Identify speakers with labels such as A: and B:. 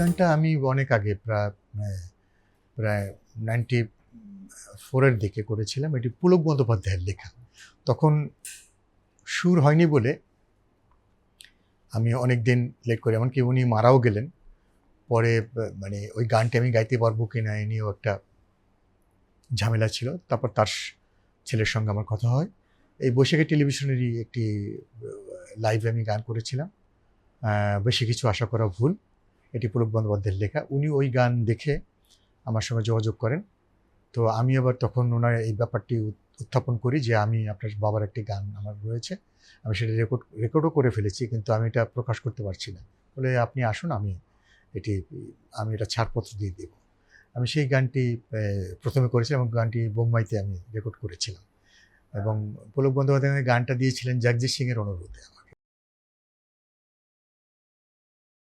A: গানটা আমি অনেক আগে প্রায় প্রায় নাইনটি ফোরের দিকে করেছিলাম। এটি পুলক বন্দ্যোপাধ্যায়ের লেখা। তখন সুর হয়নি বলে আমি অনেক দিন লেট করি, এমনকি উনি মারাও গেলেন। পরে মানে ওই গানটি আমি গাইতে পারব কি না এ নিয়েও একটা ঝামেলা ছিল। তারপর তার ছেলের সঙ্গে আমার কথা হয়। এই বৈশাখী টেলিভিশনেরই একটি লাইভে আমি গান করেছিলাম। বেশি কিছু আশা করা ভুল। এটি পুলক বন্দ্যোপাধ্যায়ের লেখা। উনি ওই গান দেখে আমার সঙ্গে যোগাযোগ করেন। তো আমি আবার তখন ওনার এই ব্যাপারটি উত্থাপন করি যে আমি আপনার বাবার একটি গান আমার রয়েছে। আমি সেটা রেকর্ড, রেকর্ডও করে ফেলেছি কিন্তু আমি এটা প্রকাশ করতে পারছি না। বলে আপনি আসুন, আমি এটি, আমি এটা ছাড়পত্র দিয়ে দেব। আমি সেই গানটি প্রথমে করেছিলাম এবং গানটি বোম্বাইতে আমি রেকর্ড করেছিলাম। এবং পুলক বন্দ্যোপাধ্যায় গানটা দিয়েছিলেন জগজিৎ সিংয়ের অনুরোধে। আমার